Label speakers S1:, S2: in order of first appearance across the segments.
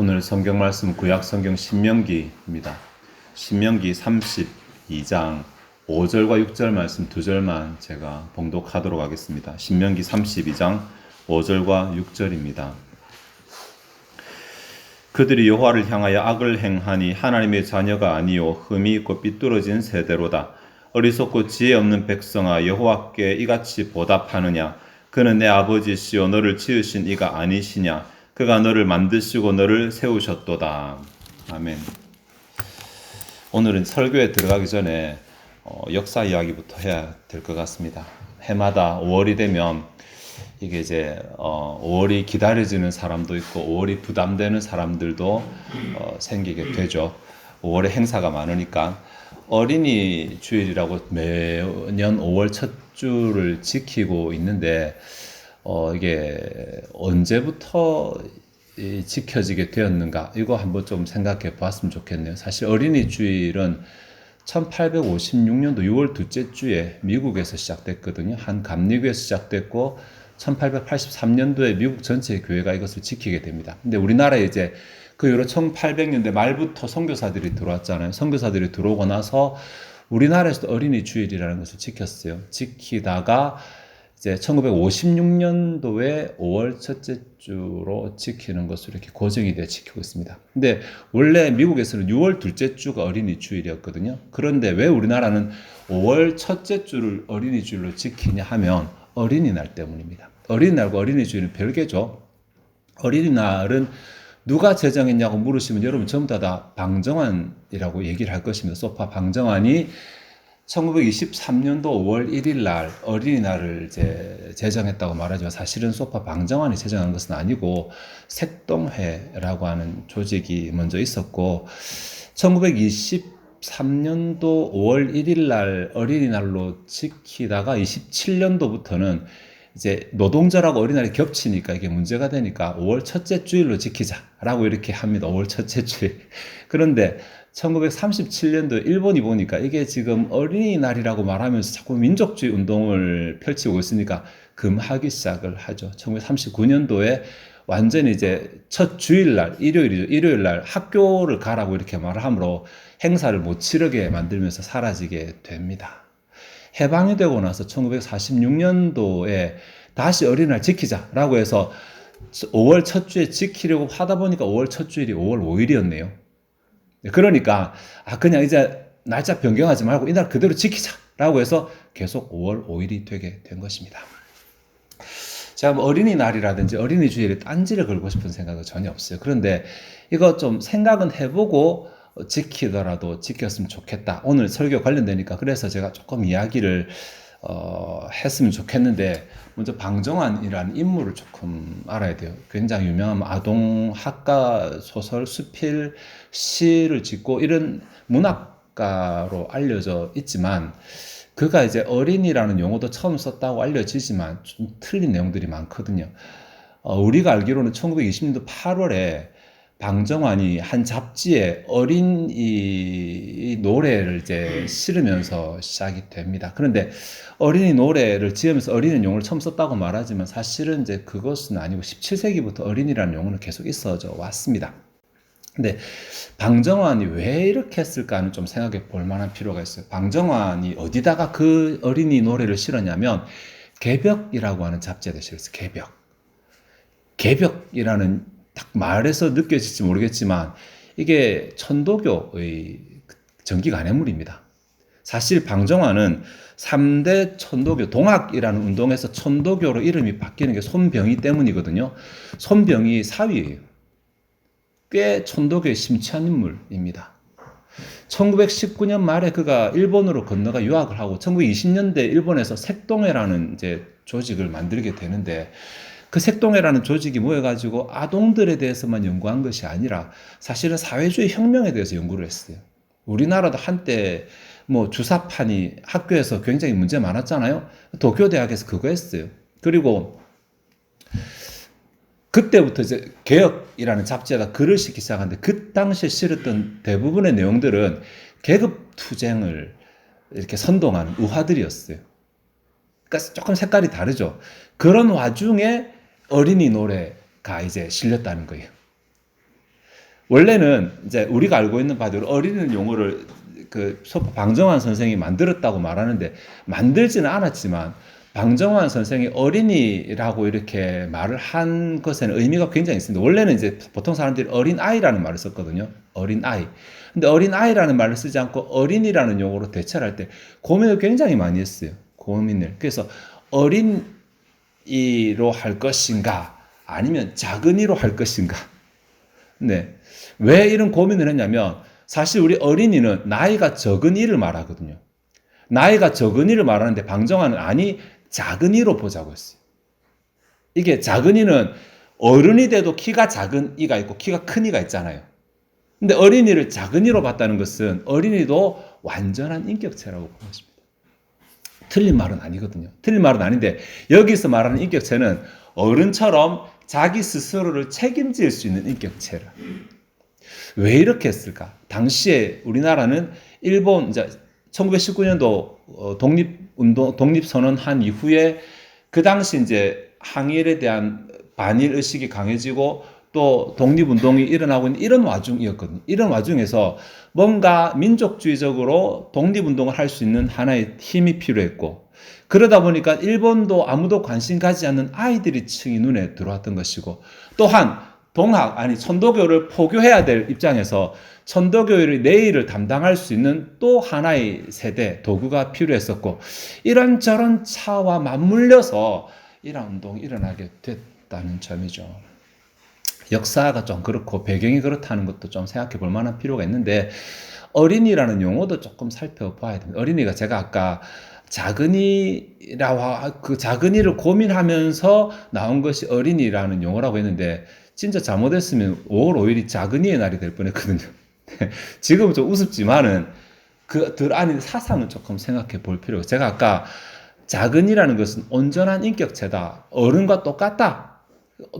S1: 오늘 성경 말씀 구약 성경 신명기입니다. 신명기 32장 5절과 6절 말씀 두 절만 제가 봉독하도록 하겠습니다. 신명기 32장 5절과 6절입니다. 그들이 여호와를 향하여 악을 행하니 하나님의 자녀가 아니요 흠이 있고 삐뚤어진 세대로다. 어리석고 지혜 없는 백성아 여호와께 이같이 보답하느냐 그는 내 아버지시요 너를 지으신 이가 아니시냐 그가 너를 만드시고 너를 세우셨도다. 아멘. 오늘은 설교에 들어가기 전에 어, 역사 이야기부터 해야 될 것 같습니다. 해마다 5월이 되면 이게 이제 어, 5월이 기다려지는 사람도 있고 5월이 부담되는 사람들도 어, 생기게 되죠. 5월에 행사가 많으니까 어린이 주일이라고 매년 5월 첫 주를 지키고 있는데 어, 이게 언제부터 이 지켜지게 되었는가 이거 한번 좀 생각해 보았으면 좋겠네요. 사실 어린이 주일은 1856년도 6월 둘째 주에 미국에서 시작됐거든요. 한 감리교에서 시작됐고 1883년도에 미국 전체 교회가 이것을 지키게 됩니다. 근데 우리나라에 이제 그 이후로 1800년대 말부터 선교사들이 들어왔잖아요. 선교사들이 들어오고 나서 우리나라에서도 어린이 주일이라는 것을 지켰어요. 지키다가 이제 1956년도에 5월 첫째 주로 지키는 것으로 이렇게 고정이 되어 지키고 있습니다. 근데 원래 미국에서는 6월 둘째 주가 어린이 주일이었거든요. 그런데 왜 우리나라는 5월 첫째 주를 어린이 주일로 지키냐 하면 어린이날 때문입니다. 어린이날과 어린이 주일은 별개죠. 어린이날은 누가 제정했냐고 물으시면 여러분 전부 다, 다 방정환이라고 얘기를 할 것입니다. 소파 방정환이 1923년도 5월 1일 날 어린이날을 이제 제정했다고 말하지만 사실은 소파 방정환이 제정한 것은 아니고 색동회라고 하는 조직이 먼저 있었고 1923년도 5월 1일 날 어린이날로 지키다가 27년도부터는 이제 노동절하고 어린이날이 겹치니까 이게 문제가 되니까 5월 첫째 주일로 지키자라고 이렇게 합니다. 5월 첫째 주일. 그런데 1937년도 일본이 보니까 이게 지금 어린이날이라고 말하면서 자꾸 민족주의 운동을 펼치고 있으니까 금하기 시작을 하죠. 1939년도에 완전히 이제 첫 주일날, 일요일이죠. 일요일날 학교를 가라고 이렇게 말을 하므로 행사를 못 치르게 만들면서 사라지게 됩니다. 해방이 되고 나서 1946년도에 다시 어린이날 지키자라고 해서 5월 첫 주에 지키려고 하다 보니까 5월 첫 주일이 5월 5일이었네요. 그러니까 아 그냥 이제 날짜 변경하지 말고 이날 그대로 지키자라고 해서 계속 5월 5일이 되게 된 것입니다. 제가 뭐 어린이날이라든지 어린이 주일에 딴지를 걸고 싶은 생각은 전혀 없어요. 그런데 이거 좀 생각은 해보고 지키더라도 지켰으면 좋겠다. 오늘 설교 관련되니까 그래서 제가 조금 이야기를 어, 했으면 좋겠는데 먼저 방정환이라는 인물을 조금 알아야 돼요. 굉장히 유명한 아동 학가 소설 수필 시를 짓고 이런 문학가로 알려져 있지만 그가 이제 어린이라는 용어도 처음 썼다고 알려지지만 좀 틀린 내용들이 많거든요. 어, 우리가 알기로는 1920년도 8월에 방정환이 한 잡지에 어린 이 노래를 이제 실으면서 시작이 됩니다. 그런데 어린이 노래를 지으면서 어린이 용어를 처음 썼다고 말하지만 사실은 이제 그것은 아니고 17세기부터 어린이라는 용어는 계속 있어져 왔습니다. 근데 방정환이 왜 이렇게 했을까는 좀 생각해 볼 만한 필요가 있어요. 방정환이 어디다가 그 어린이 노래를 실었냐면 개벽이라고 하는 잡지에다 실었어요. 개벽. 개벽이라는 딱 말해서 느껴질지 모르겠지만 이게 천도교의 전기 간해물입니다. 사실 방정환은 3대 천도교, 동학이라는 운동에서 천도교로 이름이 바뀌는 게 손병희 때문이거든요. 손병희 사위예요. 꽤 천도교에 심취한 인물입니다. 1919년 말에 그가 일본으로 건너가 유학을 하고 1920년대 일본에서 색동회라는 이제 조직을 만들게 되는데 그 색동회라는 조직이 모여가지고 아동들에 대해서만 연구한 것이 아니라 사실은 사회주의 혁명에 대해서 연구를 했어요. 우리나라도 한때 뭐 주사판이 학교에서 굉장히 문제 많았잖아요. 도쿄 대학에서 그거 했어요. 그리고 그때부터 이제 개혁이라는 잡지에다 글을 싣기 시작하는데 그 당시에 실었던 대부분의 내용들은 계급 투쟁을 이렇게 선동하는 우화들이었어요. 그러니까 조금 색깔이 다르죠. 그런 와중에 어린이 노래가 이제 실렸다는 거예요. 원래는 이제 우리가 알고 있는 바대로 어린이 용어를 그 방정환 선생이 만들었다고 말하는데 만들지는 않았지만 방정환 선생이 어린이라고 이렇게 말을 한 것에는 의미가 굉장히 있습니다. 원래는 이제 보통 사람들이 어린 아이라는 말을 썼거든요. 어린 아이. 근데 어린 아이라는 말을 쓰지 않고 어린이라는 용어로 대체를 할때 고민을 굉장히 많이 했어요. 고민을. 그래서 어린 이로 할 것인가 아니면 작은 이로 할 것인가. 네. 왜 이런 고민을 했냐면 사실 우리 어린이는 나이가 적은 이를 말하거든요. 나이가 적은 이를 말하는데 방정환은 아니 작은 이로 보자고 했어요. 이게 작은 이는 어른이 돼도 키가 작은 이가 있고 키가 큰 이가 있잖아요. 근데 어린이를 작은 이로 봤다는 것은 어린이도 완전한 인격체라고 본 것입니다. 틀린 말은 아니거든요. 틀린 말은 아닌데 여기서 말하는 인격체는 어른처럼 자기 스스로를 책임질 수 있는 인격체라. 왜 이렇게 했을까? 당시에 우리나라는 일본 이제 1919년도 어, 독립 운동 독립 선언한 이후에 그 당시 이제 항일에 대한 반일 의식이 강해지고 또 독립운동이 일어나고 있는 이런 와중이었거든요. 이런 와중에서 뭔가 민족주의적으로 독립운동을 할 수 있는 하나의 힘이 필요했고 그러다 보니까 일본도 아무도 관심 가지 않는 아이들이 층이 눈에 들어왔던 것이고 또한 동학 아니 천도교를 포교해야 될 입장에서 천도교의 내일을 담당할 수 있는 또 하나의 세대 도구가 필요했었고 이런저런 차와 맞물려서 이런 운동이 일어나게 됐다는 점이죠. 역사가 좀 그렇고 배경이 그렇다는 것도 좀 생각해 볼 만한 필요가 있는데 어린이라는 용어도 조금 살펴봐야 됩니다. 어린이가 제가 아까 작은이라고 그 작은이를 고민하면서 나온 것이 어린이라는 용어라고 했는데 진짜 잘못했으면 5월 5일이 작은이의 날이 될 뻔했거든요. 지금은 좀 우습지만은 그들 안에 사상을 조금 생각해 볼 필요가 제가 아까 작은이라는 것은 온전한 인격체다. 어른과 똑같다.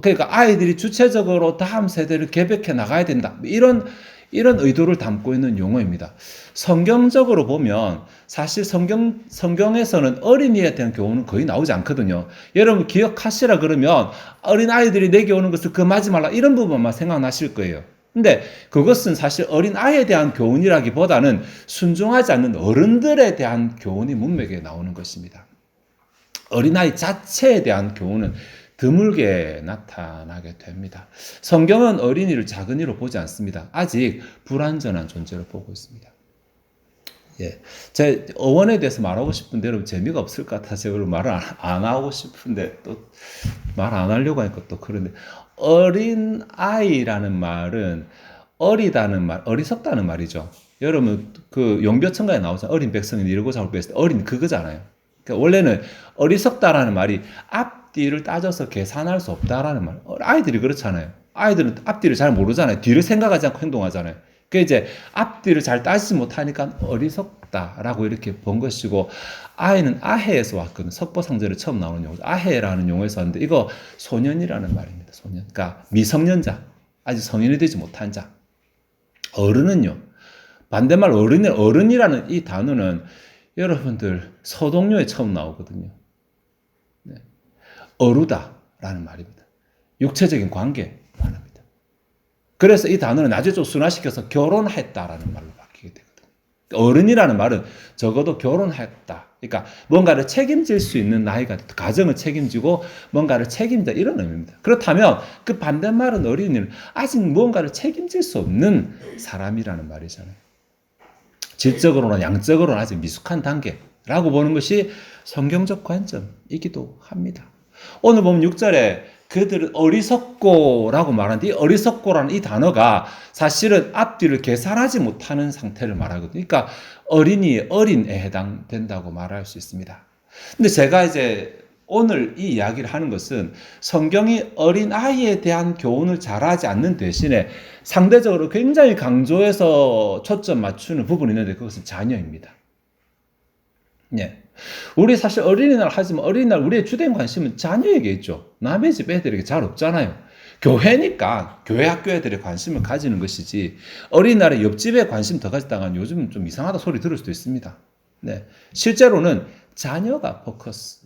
S1: 그러니까 아이들이 주체적으로 다음 세대를 개벽해 나가야 된다. 이런 이런 의도를 담고 있는 용어입니다. 성경적으로 보면 사실 성경 성경에서는 어린이에 대한 교훈은 거의 나오지 않거든요. 여러분 기억하시라 그러면 어린 아이들이 내게 오는 것을 금하지 말라 이런 부분만 생각나실 거예요. 근데 그것은 사실 어린 아이에 대한 교훈이라기보다는 순종하지 않는 어른들에 대한 교훈이 문맥에 나오는 것입니다. 어린아이 자체에 대한 교훈은 드물게 나타나게 됩니다. 성경은 어린이를 작은 이로 보지 않습니다. 아직 불완전한 존재로 보고 있습니다. 예. 제 어원에 대해서 말하고 싶은데 여러분 재미가 없을 것 같아서 말을 안, 안 하고 싶은데 또 말 안 하려고 하니까 또 그런데 어린 아이라는 말은 어리다는 말, 어리석다는 말이죠. 여러분 그 용벼천가에 나오잖아요. 어린 백성이 이르고 잡을 뺐을 때 어린 그거잖아요. 그러니까 원래는 어리석다라는 말이 앞 뒤를 따져서 계산할 수 없다라는 말. 아이들이 그렇잖아요. 아이들은 앞뒤를 잘 모르잖아요. 뒤를 생각하지 않고 행동하잖아요. 그 이제 앞뒤를 잘 따지지 못하니까 어리석다라고 이렇게 본 것이고 아이는 아해에서 왔거든. 석보상절에 처음 나오는 용어. 아해라는 용어에서 왔는데 이거 소년이라는 말입니다. 소년. 그러니까 미성년자. 아직 성인이 되지 못한 자. 어른은요. 반대말 어른이 어른이라는 이 단어는 여러분들 서동요에 처음 나오거든요. 네. 어루다라는 말입니다. 육체적인 관계 말합니다. 그래서 이 단어는 나중에 좀 순화시켜서 결혼했다라는 말로 바뀌게 되거든요. 어른이라는 말은 적어도 결혼했다. 그러니까 뭔가를 책임질 수 있는 나이가 가정을 책임지고 뭔가를 책임다 이런 의미입니다. 그렇다면 그 반대말은 어린이는 아직 뭔가를 책임질 수 없는 사람이라는 말이잖아요. 질적으로나 양적으로는 아직 미숙한 단계라고 보는 것이 성경적 관점이기도 합니다. 오늘 보면 6절에 그들은 어리석고라고 말하는데 이 어리석고라는 이 단어가 사실은 앞뒤를 계산하지 못하는 상태를 말하거든요. 그러니까 어린이, 어린에 해당된다고 말할 수 있습니다. 근데 제가 이제 오늘 이 이야기를 하는 것은 성경이 어린 아이에 대한 교훈을 잘하지 않는 대신에 상대적으로 굉장히 강조해서 초점 맞추는 부분이 있는데 그것은 자녀입니다. 예. 우리 사실 어린이날 하지만 어린이날 우리의 주된 관심은 자녀에게 있죠. 남의 집 애들에게 잘 없잖아요. 교회니까 교회 학교 애들의 관심을 가지는 것이지 어린이날에 옆집에 관심 더 가졌다간 요즘 좀 이상하다 소리 들을 수도 있습니다. 네. 실제로는 자녀가 포커스입니다.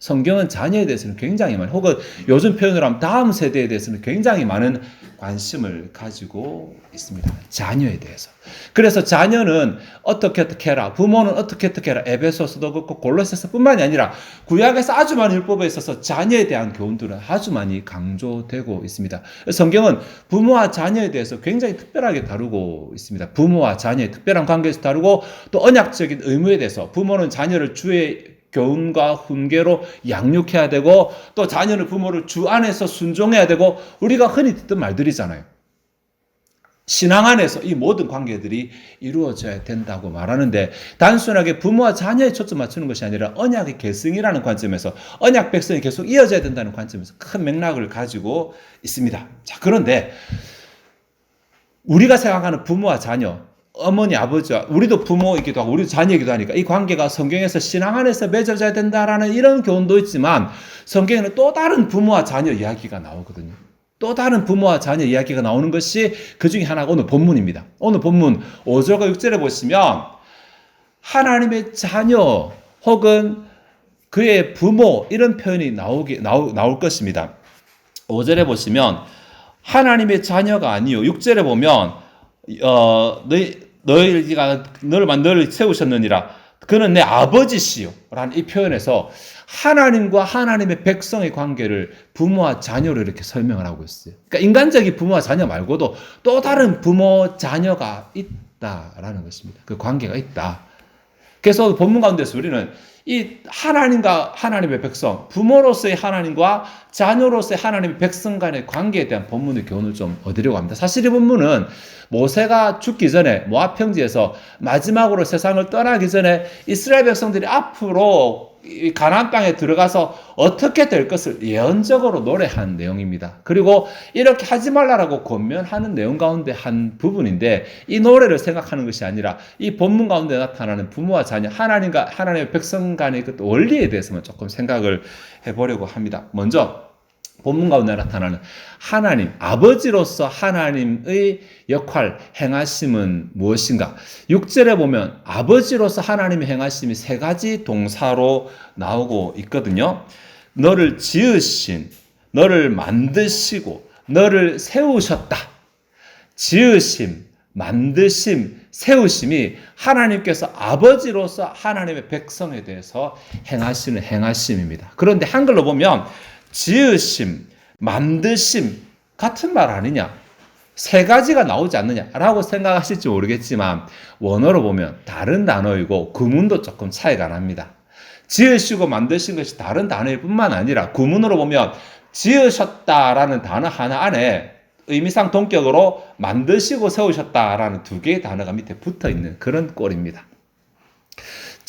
S1: 성경은 자녀에 대해서는 굉장히 많은 혹은 요즘 표현으로 하면 다음 세대에 대해서는 굉장히 많은 관심을 가지고 있습니다. 자녀에 대해서. 그래서 자녀는 어떻게 어떻게 해라. 부모는 어떻게 어떻게 해라. 에베소서도 그렇고 골로새서 뿐만이 아니라 구약에서 아주 많은 율법에 있어서 자녀에 대한 교훈들은 아주 많이 강조되고 있습니다. 성경은 부모와 자녀에 대해서 굉장히 특별하게 다루고 있습니다. 부모와 자녀의 특별한 관계에서 다루고 또 언약적인 의무에 대해서 부모는 자녀를 주의 교훈과 훈계로 양육해야 되고 또 자녀는 부모를 주 안에서 순종해야 되고 우리가 흔히 듣던 말들이잖아요. 신앙 안에서 이 모든 관계들이 이루어져야 된다고 말하는데 단순하게 부모와 자녀에 초점 맞추는 것이 아니라 언약의 계승이라는 관점에서 언약 백성이 계속 이어져야 된다는 관점에서 큰 맥락을 가지고 있습니다. 자, 그런데 우리가 생각하는 부모와 자녀 어머니, 아버지와 우리도 부모이기도 하고 우리도 자녀이기도 하니까 이 관계가 성경에서 신앙 안에서 맺어져야 된다라는 이런 교훈도 있지만 성경에는 또 다른 부모와 자녀 이야기가 나오거든요. 또 다른 부모와 자녀 이야기가 나오는 것이 그 중에 하나가 오늘 본문입니다. 오늘 본문 5절과 6절에 보시면 하나님의 자녀 혹은 그의 부모 이런 표현이 나오기, 나오, 나올 것입니다. 5절에 보시면 하나님의 자녀가 아니요. 6절에 보면 어, 너희, 너희가 너를 만 너를 세우셨느니라. 그는 내 아버지시요. 라는 이 표현에서 하나님과 하나님의 백성의 관계를 부모와 자녀로 이렇게 설명을 하고 있어요. 그러니까 인간적인 부모와 자녀 말고도 또 다른 부모, 자녀가 있다라는 것입니다. 그 관계가 있다. 그래서 본문 가운데서 우리는 이 하나님과 하나님의 백성, 부모로서의 하나님과 자녀로서의 하나님의 백성 간의 관계에 대한 본문의 교훈을 좀 얻으려고 합니다. 사실 이 본문은 모세가 죽기 전에 모압 평지에서 마지막으로 세상을 떠나기 전에 이스라엘 백성들이 앞으로 가나안 땅에 들어가서 어떻게 될 것을 예언적으로 노래한 내용입니다. 그리고 이렇게 하지 말라라고 권면하는 내용 가운데 한 부분인데 이 노래를 생각하는 것이 아니라 이 본문 가운데 나타나는 부모와 자녀 하나님과 하나님의 백성 간의 그 원리에 대해서만 조금 생각을 해보려고 합니다. 먼저 본문 가운데 나타나는 하나님, 아버지로서 하나님의 역할, 행하심은 무엇인가? 6절에 보면 아버지로서 하나님의 행하심이 세 가지 동사로 나오고 있거든요. 너를 지으신, 너를 만드시고, 너를 세우셨다. 지으심, 만드심, 세우심이 하나님께서 아버지로서 하나님의 백성에 대해서 행하시는 행하심입니다. 그런데 한글로 보면 지으심, 만드심 같은 말 아니냐? 세 가지가 나오지 않느냐라고 생각하실지 모르겠지만 원어로 보면 다른 단어이고 구문도 조금 차이가 납니다. 지으시고 만드신 것이 다른 단어일 뿐만 아니라 구문으로 보면 지으셨다라는 단어 하나 안에 의미상 동격으로 만드시고 세우셨다라는 두 개의 단어가 밑에 붙어 있는 그런 꼴입니다.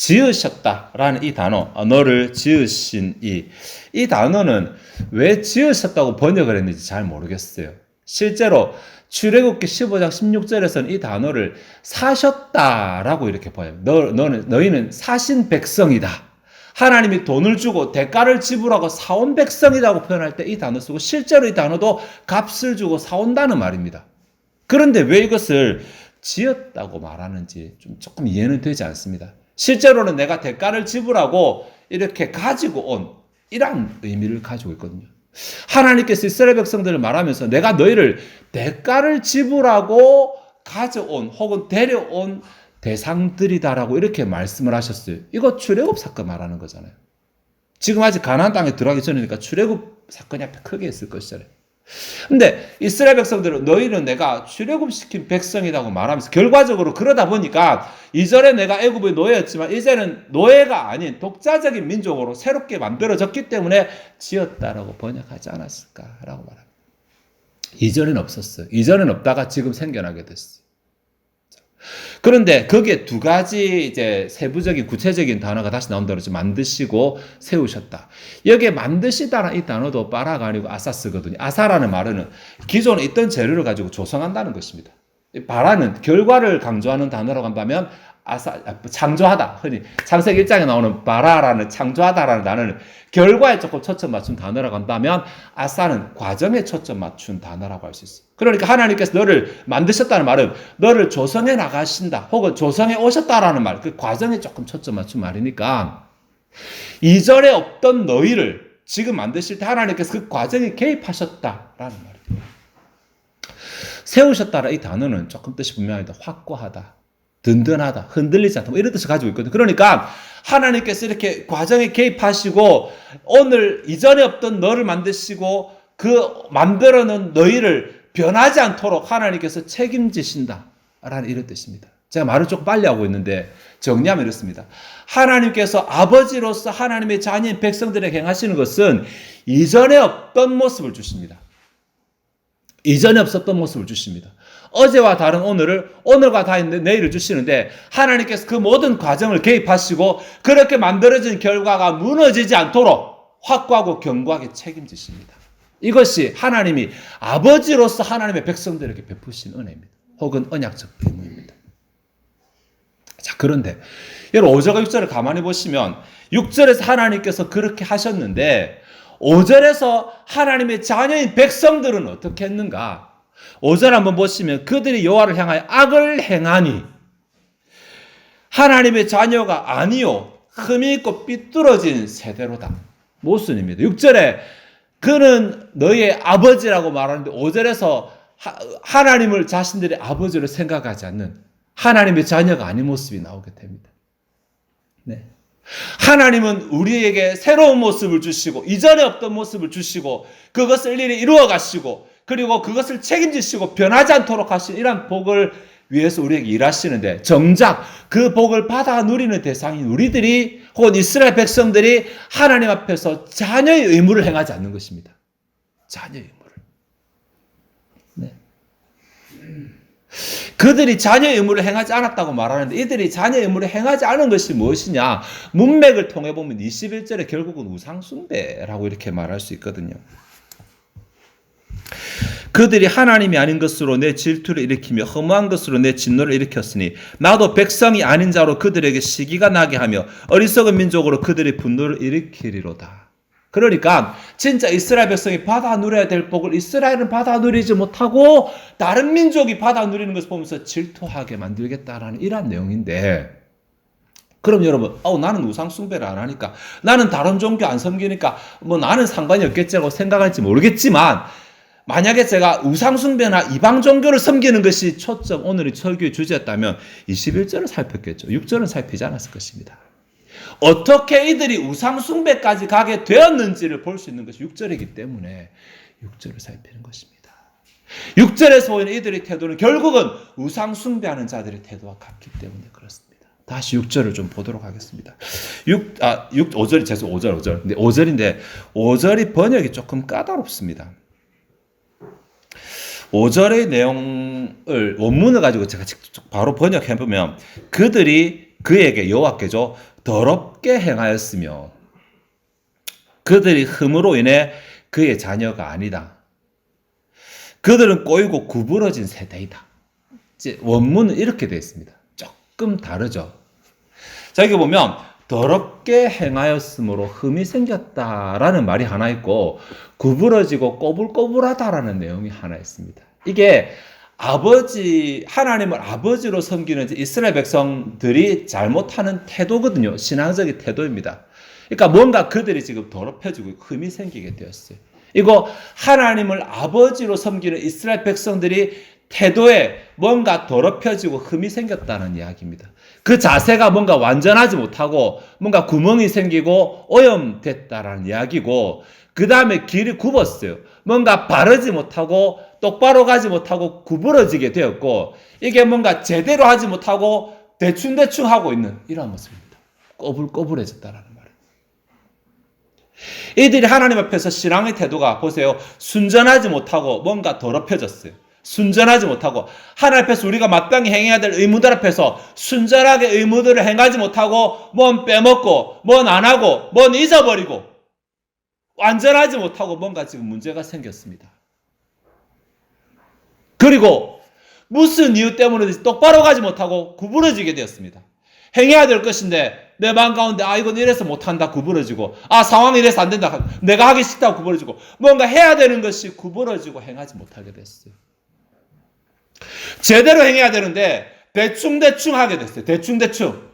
S1: 지으셨다라는 이 단어, 어, 너를 지으신 이, 이 단어는 왜 지으셨다고 번역을 했는지 잘 모르겠어요. 실제로 출애굽기 15장 16절에서는 이 단어를 사셨다라고 이렇게 봐요. 너, 너는, 너희는 사신 백성이다. 하나님이 돈을 주고 대가를 지불하고 사온 백성이라고 표현할 때 이 단어 쓰고 실제로 이 단어도 값을 주고 사온다는 말입니다. 그런데 왜 이것을 지었다고 말하는지 좀 조금 이해는 되지 않습니다. 실제로는 내가 대가를 지불하고 이렇게 가지고 온 이런 의미를 가지고 있거든요. 하나님께서 이스라엘 백성들을 말하면서 내가 너희를 대가를 지불하고 가져온 혹은 데려온 대상들이다라고 이렇게 말씀을 하셨어요. 이거 출애굽 사건 말하는 거잖아요. 지금 아직 가나안 땅에 들어가기 전이니까 출애굽 사건이 앞에 크게 있을 것이잖아요. 근데 이스라엘 백성들은 너희는 내가 출애굽시킨 백성이라고 말하면서 결과적으로 그러다 보니까 이전에 내가 애굽의 노예였지만 이제는 노예가 아닌 독자적인 민족으로 새롭게 만들어졌기 때문에 지었다라고 번역하지 않았을까라고 말합니다. 이전엔 없었어요. 이전엔 없다가 지금 생겨나게 됐어요. 그런데 거기에 두 가지 이제 세부적인 구체적인 단어가 다시 나온다 그러죠. 만드시고 세우셨다. 여기에 만드시다라는 이 단어도 빠라가 아니고 아사스거든요. 아사라는 말은 기존에 있던 재료를 가지고 조성한다는 것입니다. 바라는 결과를 강조하는 단어라고 한다면 아사 창조하다 흔히 창세기 1장에 나오는 바라라는 창조하다라는 단어는 결과에 조금 초점 맞춘 단어라고 한다면 아사는 과정에 초점 맞춘 단어라고 할 수 있어요. 그러니까 하나님께서 너를 만드셨다는 말은 너를 조성해 나가신다 혹은 조성해 오셨다라는 말, 그 과정에 조금 초점 맞춘 말이니까 이전에 없던 너희를 지금 만드실 때 하나님께서 그 과정에 개입하셨다라는 말이에요. 세우셨다라 이 단어는 조금 뜻이 분명합니다. 확고하다, 든든하다, 흔들리지 않다, 뭐 이런 뜻을 가지고 있거든요. 그러니까 하나님께서 이렇게 과정에 개입하시고 오늘 이전에 없던 너를 만드시고 그 만들어 놓은 너희를 변하지 않도록 하나님께서 책임지신다라는 이런 뜻입니다. 제가 말을 조금 빨리 하고 있는데 정리하면 이렇습니다. 하나님께서 아버지로서 하나님의 자녀인 백성들에게 행하시는 것은 이전에 없던 모습을 주십니다. 이전에 없었던 모습을 주십니다. 어제와 다른 오늘을 오늘과 다른 내일을 주시는데 하나님께서 그 모든 과정을 개입하시고 그렇게 만들어진 결과가 무너지지 않도록 확고하고 견고하게 책임지십니다. 이것이 하나님이 아버지로서 하나님의 백성들에게 베푸신 은혜입니다. 혹은 언약적 의무입니다. 자, 그런데 여러분 5절과 6절을 가만히 보시면 6절에서 하나님께서 그렇게 하셨는데 5절에서 하나님의 자녀인 백성들은 어떻게 했는가? 5절 한번 보시면 그들이 여호와를 향하여 악을 행하니 하나님의 자녀가 아니요 흠이 있고 삐뚤어진 세대로다. 모순입니다. 6절에 그는 너희의 아버지라고 말하는데 5절에서 하, 나님을 자신들의 아버지로 생각하지 않는 하나님의 자녀가 아닌 모습이 나오게 됩니다. 네. 하나님은 우리에게 새로운 모습을 주시고 이전에 없던 모습을 주시고 그것을 일일이 이루어 가시고 그리고 그것을 책임지시고 변하지 않도록 하신 이러한 복을 위해서 우리에게 일하시는데 정작 그 복을 받아 누리는 대상인 우리들이 혹은 이스라엘 백성들이 하나님 앞에서 자녀의 의무를 행하지 않는 것입니다. 자녀의 의무를. 네. 그들이 자녀의 의무를 행하지 않았다고 말하는데 이들이 자녀의 의무를 행하지 않은 것이 무엇이냐? 문맥을 통해 보면 21절에 결국은 우상숭배라고 이렇게 말할 수 있거든요. 그들이 하나님이 아닌 것으로 내 질투를 일으키며 허무한 것으로 내 진노를 일으켰으니 나도 백성이 아닌 자로 그들에게 시기가 나게 하며 어리석은 민족으로 그들의 분노를 일으키리로다. 그러니까 진짜 이스라엘 백성이 받아 누려야 될 복을 이스라엘은 받아 누리지 못하고 다른 민족이 받아 누리는 것을 보면서 질투하게 만들겠다라는 이러한 내용인데 그럼 여러분, 어, 나는 우상 숭배를 안 하니까 나는 다른 종교 안 섬기니까 뭐 나는 상관이 없겠지라고 생각할지 모르겠지만 만약에 제가 우상숭배나 이방 종교를 섬기는 것이 초점 오늘의 설교의 주제였다면 21절을 살폈겠죠. 6절은 살피지 않았을 것입니다. 어떻게 이들이 우상숭배까지 가게 되었는지를 볼 수 있는 것이 6절이기 때문에 6절을 살피는 것입니다. 6절에서 보이는 이들의 태도는 결국은 우상숭배하는 자들의 태도와 같기 때문에 그렇습니다. 다시 6절을 좀 보도록 하겠습니다. 6, 아, 6, 5절이 죄송 5절, 5절. 근데 5절인데 5절이 번역이 조금 까다롭습니다. 5절의 내용을 원문을 가지고 제가 직접 바로 번역해 보면 그들이 그에게 여호와께죠 더럽게 행하였으며 그들이 흠으로 인해 그의 자녀가 아니다. 그들은 꼬이고 구부러진 세대이다. 원문은 이렇게 되어 있습니다. 조금 다르죠. 자, 여기 보면 더럽게 행하였으므로 흠이 생겼다라는 말이 하나 있고 구부러지고 꼬불꼬불하다라는 내용이 하나 있습니다. 이게 아버지 하나님을 아버지로 섬기는 이스라엘 백성들이 잘못하는 태도거든요. 신앙적인 태도입니다. 그러니까 뭔가 그들이 지금 더럽혀지고 흠이 생기게 되었어요. 이거 하나님을 아버지로 섬기는 이스라엘 백성들이 태도에 뭔가 더럽혀지고 흠이 생겼다는 이야기입니다. 그 자세가 뭔가 완전하지 못하고 뭔가 구멍이 생기고 오염됐다라는 이야기고 그 다음에 길이 굽었어요. 뭔가 바르지 못하고 똑바로 가지 못하고 구부러지게 되었고 이게 뭔가 제대로 하지 못하고 대충대충 하고 있는 이런 모습입니다. 꼬불꼬불해졌다라는 말이에요. 이들이 하나님 앞에서 신앙의 태도가 보세요. 순전하지 못하고 뭔가 더럽혀졌어요. 순전하지 못하고 하나님 앞에서 우리가 마땅히 행해야 될 의무들 앞에서 순전하게 의무들을 행하지 못하고 뭔 빼먹고 뭔 안 하고 뭔 잊어버리고 완전하지 못하고 뭔가 지금 문제가 생겼습니다. 그리고 무슨 이유 때문에 똑바로 가지 못하고 구부러지게 되었습니다. 행해야 될 것인데 내 마음 가운데 아 이건 이래서 못한다 구부러지고 아 상황이 이래서 안 된다 내가 하기 싫다고 구부러지고 뭔가 해야 되는 것이 구부러지고 행하지 못하게 됐어요. 제대로 행해야 되는데 대충대충 하게 됐어요. 대충대충.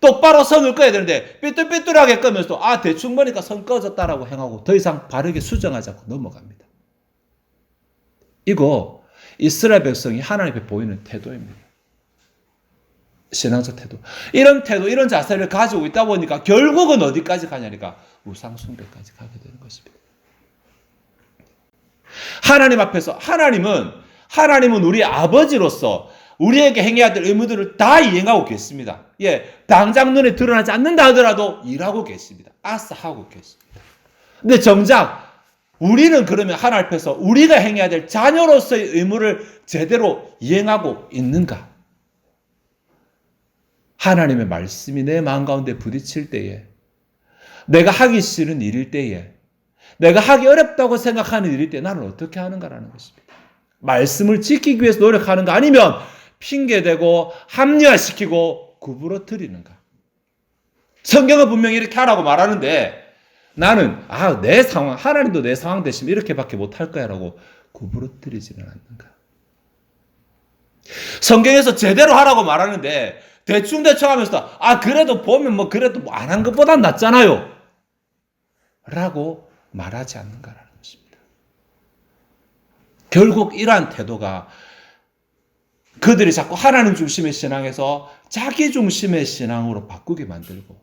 S1: 똑바로 선을 꺼야 되는데 삐뚤삐뚤하게 끄면서 아 대충 보니까 선 꺼졌다라고 행하고 더 이상 바르게 수정하지 않고 넘어갑니다. 이거 이스라엘 백성이 하나님 앞에 보이는 태도입니다. 신앙적 태도. 이런 태도, 이런 자세를 가지고 있다 보니까 결국은 어디까지 가냐니까 우상숭배까지 가게 되는 것입니다. 하나님 앞에서 하나님은 하나님은 우리 아버지로서 우리에게 행해야 될 의무들을 다 이행하고 계십니다. 예, 당장 눈에 드러나지 않는다 하더라도 일하고 계십니다. 아싸 하고 계십니다. 근데 정작 우리는 그러면 하나님 앞에서 우리가 행해야 될 자녀로서의 의무를 제대로 이행하고 있는가? 하나님의 말씀이 내 마음 가운데 부딪힐 때에 내가 하기 싫은 일일 때에 내가 하기 어렵다고 생각하는 일일 때 나는 어떻게 하는가라는 것입니다. 말씀을 지키기 위해서 노력하는가 아니면 핑계대고 합리화시키고 구부러뜨리는가. 성경은 분명히 이렇게 하라고 말하는데 나는 아 내 상황 하나님도 내 상황 되시면 이렇게밖에 못할 거야라고 구부러뜨리지는 않는가. 성경에서 제대로 하라고 말하는데 대충 대충 하면서 아 그래도 보면 뭐 그래도 뭐안한 것보단 낫잖아요. 라고 말하지 않는가라는. 결국 이러한 태도가 그들이 자꾸 하나님 중심의 신앙에서 자기 중심의 신앙으로 바꾸게 만들고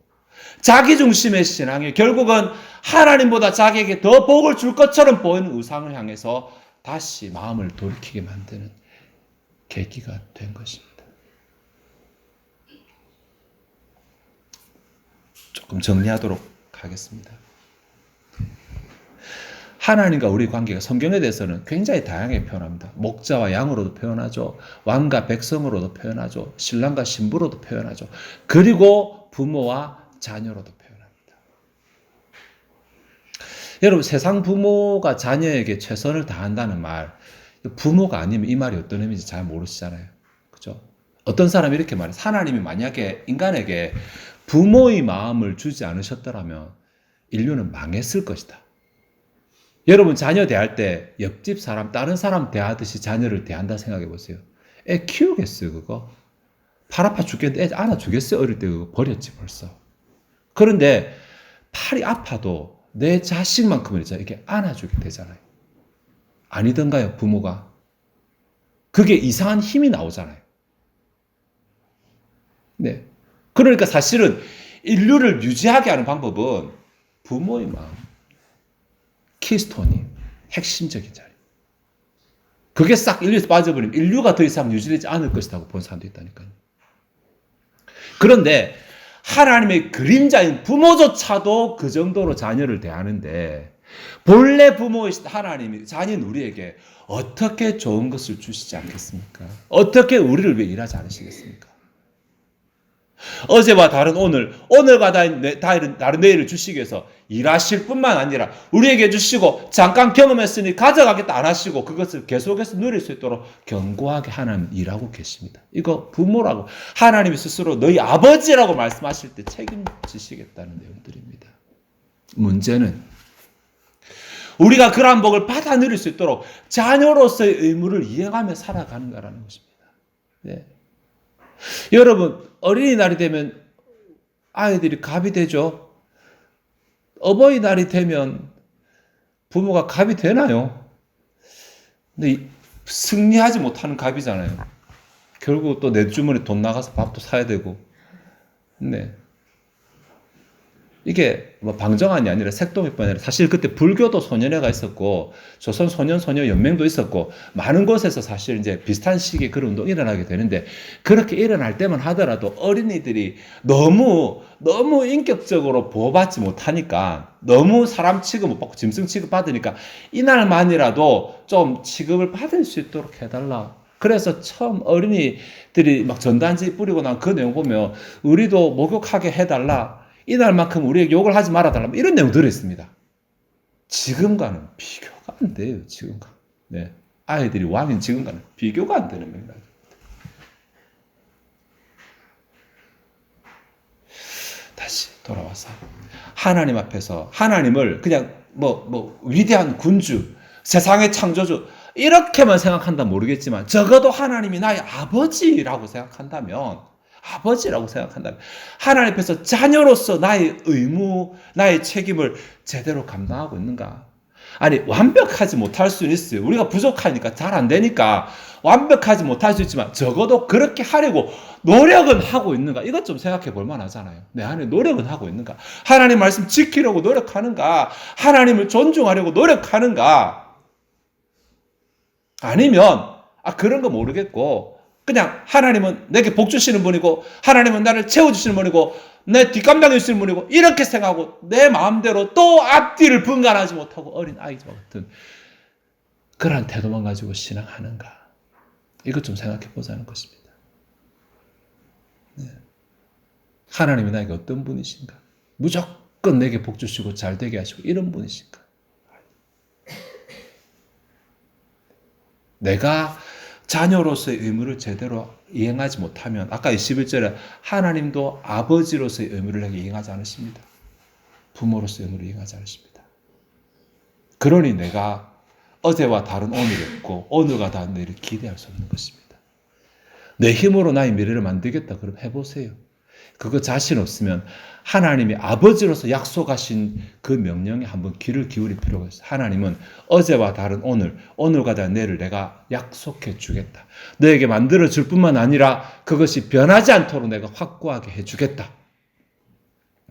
S1: 자기 중심의 신앙이 결국은 하나님보다 자기에게 더 복을 줄 것처럼 보이는 의상을 향해서 다시 마음을 돌이키게 만드는 계기가 된 것입니다. 조금 정리하도록 하겠습니다. 하나님과 우리 관계가 성경에 대해서는 굉장히 다양하게 표현합니다. 목자와 양으로도 표현하죠. 왕과 백성으로도 표현하죠. 신랑과 신부로도 표현하죠. 그리고 부모와 자녀로도 표현합니다. 여러분, 세상 부모가 자녀에게 최선을 다한다는 말, 부모가 아니면 이 말이 어떤 의미인지 잘 모르시잖아요. 그죠? 어떤 사람이 이렇게 말해요. 하나님이 만약에 인간에게 부모의 마음을 주지 않으셨더라면 인류는 망했을 것이다. 여러분 자녀 대할 때 옆집 사람 다른 사람 대하듯이 자녀를 대한다 생각해 보세요. 애 키우겠어요 그거? 팔 아파 죽겠는데 애 안아 주겠어요 어릴 때 그거 버렸지 벌써. 그런데 팔이 아파도 내 자식만큼은 이렇게 안아주게 되잖아요. 아니던가요 부모가? 그게 이상한 힘이 나오잖아요. 네. 그러니까 사실은 인류를 유지하게 하는 방법은 부모의 마음. 키스톤이 핵심적인 자리. 그게 싹 인류에서 빠져버리면 인류가 더 이상 유지되지 않을 것이라고 본 사람도 있다니까요. 그런데 하나님의 그림자인 부모조차도 그 정도로 자녀를 대하는데 본래 부모이신 하나님이 자녀인 우리에게 어떻게 좋은 것을 주시지 않겠습니까? 어떻게 우리를 위해 일하지 않으시겠습니까? 어제와 다른 오늘, 오늘과 다른, 다른 내일을 주시기 위해서 일하실 뿐만 아니라 우리에게 주시고 잠깐 경험했으니 가져가겠다 안 하시고 그것을 계속해서 누릴 수 있도록 견고하게 하나님 일하고 계십니다. 이거 부모라고 하나님이 스스로 너희 아버지라고 말씀하실 때 책임지시겠다는 내용들입니다. 문제는 우리가 그러한 복을 받아 누릴 수 있도록 자녀로서의 의무를 이행하며 살아가는가라는 것입니다. 네. 여러분 어린이날이 되면 아이들이 갑이 되죠. 어버이날이 되면 부모가 갑이 되나요? 근데 승리하지 못하는 갑이잖아요. 결국 또 내 주머니 돈 나가서 밥도 사야 되고. 네. 이게 뭐 방정환이 아니라 색동이뿐 아니라 사실 그때 불교도 소년회가 있었고 조선 소년 소녀 연맹도 있었고 많은 곳에서 사실 이제 비슷한 시기에 그런 운동이 일어나게 되는데 그렇게 일어날 때만 하더라도 어린이들이 너무 너무 인격적으로 보호받지 못하니까 너무 사람 취급 못 받고 짐승 취급 받으니까 이날만이라도 좀 취급을 받을 수 있도록 해달라. 그래서 처음 어린이들이 막 전단지 뿌리고 난 그 내용 보면 우리도 목욕하게 해달라. 이날만큼 우리에게 욕을 하지 말아달라. 뭐 이런 내용 들어있습니다. 지금과는 비교가 안 돼요. 지금과. 네. 아이들이 왕인 지금과는 비교가 안 되는 겁니다. 다시 돌아와서 하나님 앞에서 하나님을 그냥 뭐, 뭐, 위대한 군주, 세상의 창조주, 이렇게만 생각한다 모르겠지만 적어도 하나님이 나의 아버지라고 생각한다면 아버지라고 생각한다면 하나님 앞에서 자녀로서 나의 의무, 나의 책임을 제대로 감당하고 있는가? 아니 완벽하지 못할 수는 있어요. 우리가 부족하니까 잘 안 되니까 완벽하지 못할 수 있지만 적어도 그렇게 하려고 노력은 하고 있는가? 이것 좀 생각해 볼 만하잖아요. 내 안에 노력은 하고 있는가? 하나님 말씀 지키려고 노력하는가? 하나님을 존중하려고 노력하는가? 아니면 아 그런 거 모르겠고 그냥 하나님은 내게 복 주시는 분이고 하나님은 나를 채워 주시는 분이고 내 뒷감당해 주시는 분이고 이렇게 생각하고 내 마음대로 또 앞뒤를 분간하지 못하고 어린 아이와 같은 그러한 태도만 가지고 신앙하는가? 이것 좀 생각해 보자는 것입니다. 네. 하나님이 나에게 어떤 분이신가? 무조건 내게 복 주시고 잘 되게 하시고 이런 분이신가? 내가 자녀로서의 의무를 제대로 이행하지 못하면 아까 21절에 하나님도 아버지로서의 의무를 내게 이행하지 않으십니다. 부모로서의 의무를 이행하지 않으십니다. 그러니 내가 어제와 다른 오늘이 없고 오늘과 다른 내일을 기대할 수 없는 것입니다. 내 힘으로 나의 미래를 만들겠다 그럼 해보세요. 그거 자신 없으면 하나님이 아버지로서 약속하신 그 명령에 한번 귀를 기울일 필요가 있어요. 하나님은 어제와 다른 오늘, 오늘과 다른 내일을 내가 약속해 주겠다. 너에게 만들어 줄 뿐만 아니라 그것이 변하지 않도록 내가 확고하게 해 주겠다.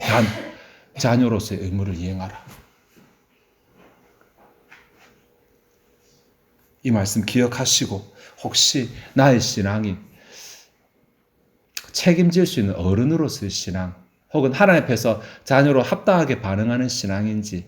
S1: 단, 자녀로서의 의무를 이행하라. 이 말씀 기억하시고 혹시 나의 신앙이 책임질 수 있는 어른으로서의 신앙, 혹은 하나님 앞에서 자녀로 합당하게 반응하는 신앙인지,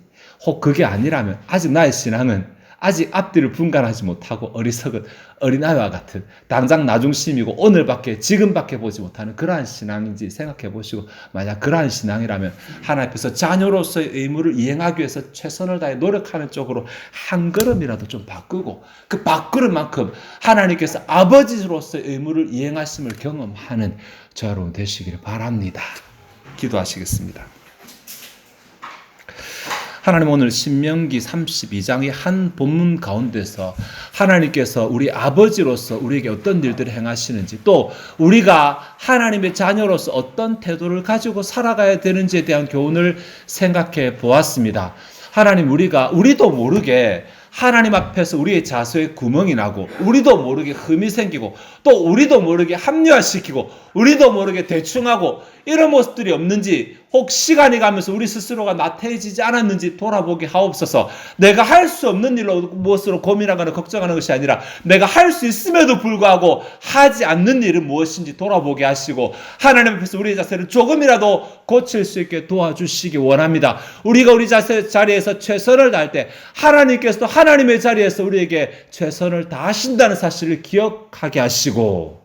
S1: 혹 그게 아니라면 아직 나의 신앙은 아직 앞뒤를 분간하지 못하고 어리석은 어린아이와 같은 당장 나중심이고 오늘밖에 지금밖에 보지 못하는 그러한 신앙인지 생각해 보시고 만약 그러한 신앙이라면 하나님 앞에서 자녀로서의 의무를 이행하기 위해서 최선을 다해 노력하는 쪽으로 한 걸음이라도 좀 바꾸고 그 바꾸는 만큼 하나님께서 아버지로서의 의무를 이행하심을 경험하는 저 여러분 되시기를 바랍니다. 기도하시겠습니다. 하나님 오늘 신명기 32장의 한 본문 가운데서 하나님께서 우리 아버지로서 우리에게 어떤 일들을 행하시는지 또 우리가 하나님의 자녀로서 어떤 태도를 가지고 살아가야 되는지에 대한 교훈을 생각해 보았습니다. 하나님 우리가 우리도 모르게 하나님 앞에서 우리의 자수에 구멍이 나고 우리도 모르게 흠이 생기고 또 우리도 모르게 합리화시키고 우리도 모르게 대충하고 이런 모습들이 없는지 혹 시간이 가면서 우리 스스로가 나태해지지 않았는지 돌아보게 하옵소서. 내가 할 수 없는 일로 무엇으로 고민하거나 걱정하는 것이 아니라 내가 할 수 있음에도 불구하고 하지 않는 일은 무엇인지 돌아보게 하시고 하나님 앞에서 우리의 자세를 조금이라도 고칠 수 있게 도와주시기 원합니다. 우리가 우리 자세 자리에서 최선을 다할 때 하나님께서도 하나님의 자리에서 우리에게 최선을 다하신다는 사실을 기억하게 하시고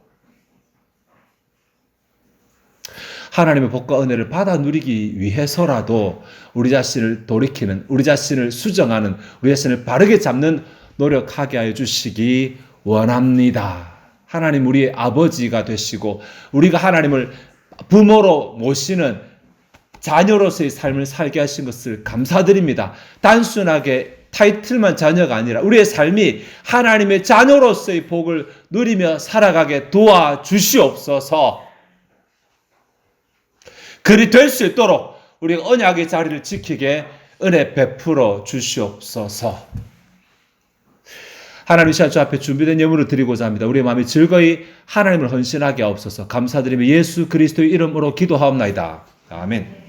S1: 하나님의 복과 은혜를 받아 누리기 위해서라도 우리 자신을 돌이키는, 우리 자신을 수정하는, 우리 자신을 바르게 잡는 노력하게 하여 주시기 원합니다. 하나님 우리의 아버지가 되시고 우리가 하나님을 부모로 모시는 자녀로서의 삶을 살게 하신 것을 감사드립니다. 단순하게 타이틀만 자녀가 아니라 우리의 삶이 하나님의 자녀로서의 복을 누리며 살아가게 도와 주시옵소서. 그리 될 수 있도록 우리가 언약의 자리를 지키게 은혜 베풀어 주시옵소서. 하나님 시간 주 앞에 준비된 예물을 드리고자 합니다. 우리의 마음이 즐거이 하나님을 헌신하게 하옵소서. 감사드리며 예수 그리스도의 이름으로 기도하옵나이다. 아멘.